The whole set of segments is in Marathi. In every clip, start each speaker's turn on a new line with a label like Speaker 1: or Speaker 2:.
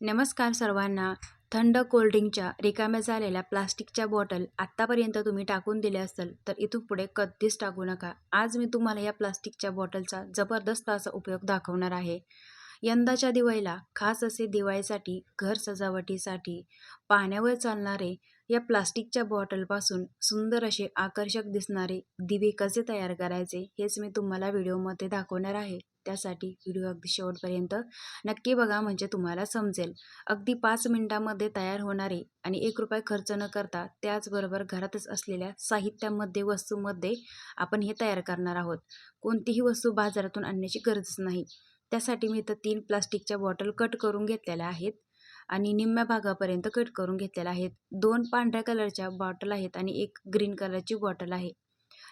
Speaker 1: नमस्कार सर्वांना. थंड कोल्ड्रिंकच्या रिकाम्या झालेल्या प्लास्टिकच्या बॉटल आत्तापर्यंत तुम्ही टाकून दिल्या असेल तर इथून पुढे कधीच टाकू नका. आज मी तुम्हाला या प्लास्टिकच्या बॉटलचा जबरदस्त असा उपयोग दाखवणार आहे. यंदाच्या दिवाळीला खास असे दिवाळीसाठी घर सजावटीसाठी पाण्यावर चालणारे या प्लास्टिकच्या बॉटलपासून सुंदर असे आकर्षक दिसणारे दिवे कसे तयार करायचे हेच मी तुम्हाला व्हिडिओमध्ये दाखवणार आहे. त्यासाठी व्हिडिओ अगदी शेवटपर्यंत नक्की बघा म्हणजे तुम्हाला समजेल. अगदी पाच मिनटामध्ये तयार होणारे आणि एक रुपये खर्च न करता त्याचबरोबर घरातच असलेल्या साहित्यामध्ये वस्तूमध्ये आपण हे तयार करणार आहोत. कोणतीही वस्तू बाजारातून आणण्याची गरजच नाही. त्यासाठी मी इथं तीन प्लास्टिकच्या बॉटल कट करून घेतलेल्या आहेत आणि निम्म्या भागापर्यंत कट करून घेतलेल्या आहेत. दोन पांढऱ्या कलरच्या बॉटल आहेत आणि एक ग्रीन कलरची बॉटल आहे.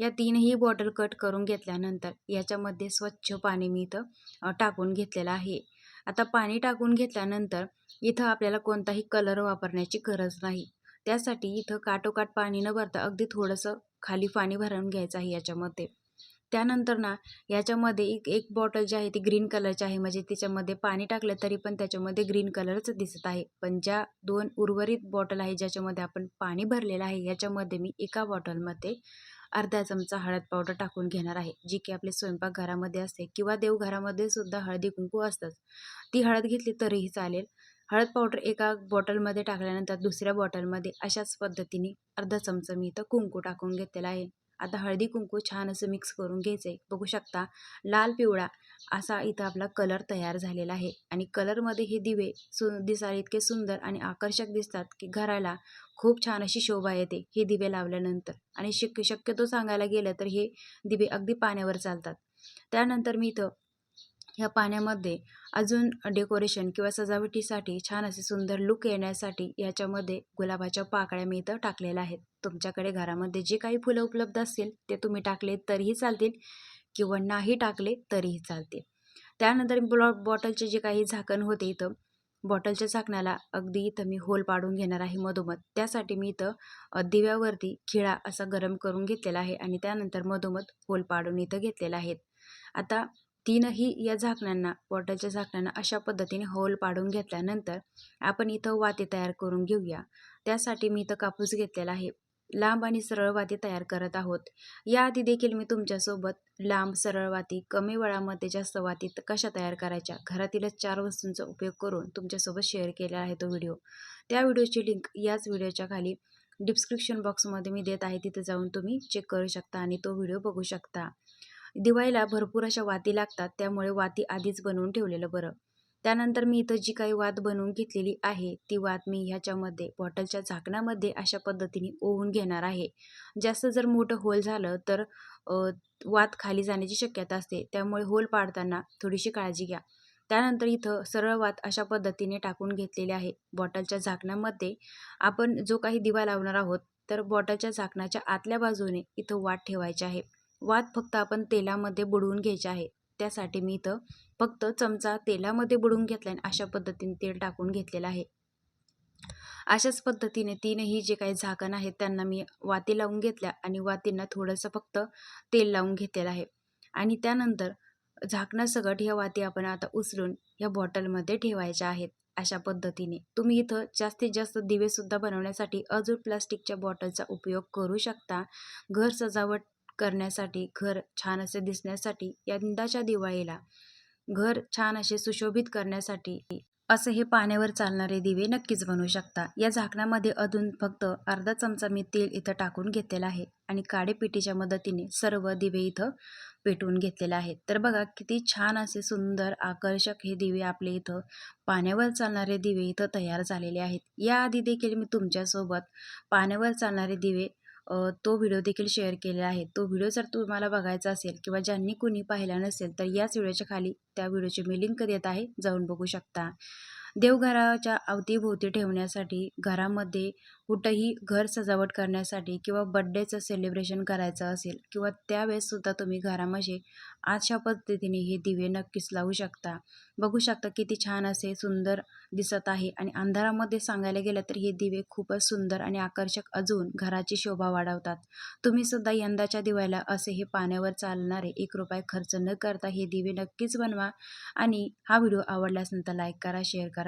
Speaker 1: या तीनही बॉटल कट करून घेतल्यानंतर याच्यामध्ये स्वच्छ पाणी मी इथं टाकून घेतलेलं आहे. आता पाणी टाकून घेतल्यानंतर इथं आपल्याला कोणताही कलर वापरण्याची गरज नाही. त्यासाठी इथं काटोकाट पाणी न भरता अगदी थोडंसं खाली पाणी भरून घ्यायचं आहे याच्यामध्ये. त्यानंतर ना याच्यामध्ये एक एक बॉटल जी आहे ती ग्रीन कलरची आहे. म्हणजे त्याच्यामध्ये पाणी टाकलं तरी पण त्याच्यामध्ये ग्रीन कलरच दिसत आहे. पण ज्या दोन उर्वरित बॉटल आहे ज्याच्यामध्ये आपण पाणी भरलेलं आहे याच्यामध्ये मी एका बॉटलमध्ये अर्धा चमचा हळद पावडर टाकून घेणार आहे जी की आपल्या स्वयंपाकघरामध्ये असते किंवा देवघरामध्ये सुद्धा हळदी कुंकू असतंच. ती हळद घेतली तरीही चालेल. हळद पावडर एका बॉटलमध्ये टाकल्यानंतर दुसऱ्या बॉटलमध्ये अशाच पद्धतीने अर्धा चमचा मी इथं कुंकू टाकून घेतलेला आहे. आता हळदी कुंकू छान असं मिक्स करून घ्यायचं आहे बघू शकता लाल पिवळा असा इथं आपला कलर तयार झालेला आहे. आणि कलरमध्ये हे दिवे सु दिसायला इतके सुंदर आणि आकर्षक दिसतात की घराला खूप छान अशी शोभा येते हे दिवे लावल्यानंतर. आणि शक्य शक्यतो सांगायला गेलं तर हे दिवे अगदी पाण्यावर चालतात. त्यानंतर मी इथं ह्या पाण्यामध्ये अजून डेकोरेशन किंवा सजावटीसाठी छान असे सुंदर लुक येण्यासाठी याच्यामध्ये गुलाबाच्या पाकळ्या मी इथं टाकलेल्या आहेत. तुमच्याकडे घरामध्ये जे काही फुलं उपलब्ध असतील ते तुम्ही टाकले तरीही चालतील किंवा नाही टाकले तरीही चालतील. त्यानंतर ब्लॉ बॉटलचे जे काही झाकण होते इथं बॉटलच्या झाकणाला अगदी इथं मी होल पाडून घेणार आहे मधोमध. त्यासाठी मी इथं दिव्यावरती खिळा असा गरम करून घेतलेला आहे आणि त्यानंतर मधोमध होल पाडून इथं घेतलेला आहेत आता तीनही या झाकण्यांना बॉटलच्या झाकण्यांना अशा पद्धतीने होल पाडून घेतल्यानंतर आपण इथं वाती तयार करून घेऊया. त्यासाठी मी इथं कापूस घेतलेला आहे. लांब आणि सरळ वाती तयार करत आहोत. याआधी देखील मी तुमच्यासोबत लांब सरळ वाती कमी वेळामध्ये जास्त वाती कशा तयार करायच्या घरातीलच चार वस्तूंचा उपयोग करून तुमच्यासोबत शेअर केला आहे तो व्हिडिओ. त्या व्हिडिओची लिंक याच व्हिडिओच्या खाली डिस्क्रिप्शन बॉक्समध्ये मी देत आहे. तिथे जाऊन तुम्ही चेक करू शकता आणि तो व्हिडिओ बघू शकता. दिवाळीला भरपूर अशा वाती लागतात त्यामुळे वाती आधीच बनवून ठेवलेलं बरं. त्यानंतर मी इथं जी काही वात बनवून घेतलेली आहे ती वात मी ह्याच्यामध्ये बॉटलच्या झाकणामध्ये अशा पद्धतीने ओवून घेणार आहे. जास्त जर मोठं होल झालं तर वात खाली जाण्याची शक्यता असते. त्यामुळे होल पाडताना थोडीशी काळजी घ्या. त्यानंतर इथं सरळ वात अशा पद्धतीने टाकून घेतलेली आहे. बॉटलच्या झाकणामध्ये आपण जो काही दिवा लावणार आहोत तर बॉटलच्या झाकणाच्या आतल्या बाजूने इथं वात ठेवायची आहे. वात फक्त आपण तेलामध्ये बुडवून घ्यायचे आहे. त्यासाठी मी इथं फक्त चमचा तेलामध्ये बुडवून घेतला आणि अशा पद्धतीने तेल टाकून घेतलेलं आहे. अशाच पद्धतीने तीनही जे काही झाकण आहेत त्यांना मी वाती लावून घेतल्या आणि वातींना थोडंसं फक्त तेल लावून घेतलेलं आहे. आणि त्यानंतर झाकणासकट ह्या वाती आपण आता उचलून ह्या बॉटलमध्ये ठेवायच्या आहेत अशा पद्धतीने. तुम्ही इथं जास्तीत जास्त दिवेसुद्धा बनवण्यासाठी अजून प्लास्टिकच्या बॉटलचा उपयोग करू शकता. घर सजावट करण्यासाठी घर छान असे दिसण्यासाठी यंदाच्या दिवाळीला घर छान असे सुशोभित करण्यासाठी असे हे पाण्यावर चालणारे दिवे नक्कीच बनवू शकता. या झाकणामध्ये अजून फक्त अर्धा चमचा मी तेल इथं टाकून घेतलेलं आहे आणि काडेपेटीच्या मदतीने सर्व दिवे इथं पेटवून घेतलेले आहेत. तर बघा किती छान असे सुंदर आकर्षक हे दिवे आपले इथं पाण्यावर चालणारे दिवे इथं तयार झालेले आहेत. याआधी देखील मी तुमच्यासोबत पाण्यावर चालणारे दिवे तो व्हिडिओ देखील शेअर केलेला आहे तो व्हिडिओ जर तुम्हाला बघायचा असेल किंवा ज्यांनी कुणी पाहिला नसेल तर याच व्हिडिओच्या खाली त्या व्हिडिओची मी लिंक देत आहे. जाऊन बघू शकता. देवघराच्या अवतीभोवती ठेवण्यासाठी घरामध्ये कुठंही घर सजावट करण्यासाठी किंवा बड्डेचं सेलिब्रेशन करायचं असेल किंवा त्यावेळेससुद्धा तुम्ही घरामध्ये अशा पद्धतीने हे दिवे नक्कीच लावू शकता. बघू शकता किती छान असे सुंदर दिसत आहे आणि अंधारामध्ये सांगायला गेलं तर हे दिवे खूपच सुंदर आणि आकर्षक अजून घराची शोभा वाढवतात. तुम्ही सुद्धा यंदाच्या दिवाळीला असे हे पाण्यावर चालणारे एक रुपये खर्च न करता हे दिवे नक्कीच बनवा आणि हा व्हिडिओ आवडल्यास नंतर लाईक करा शेअर करा.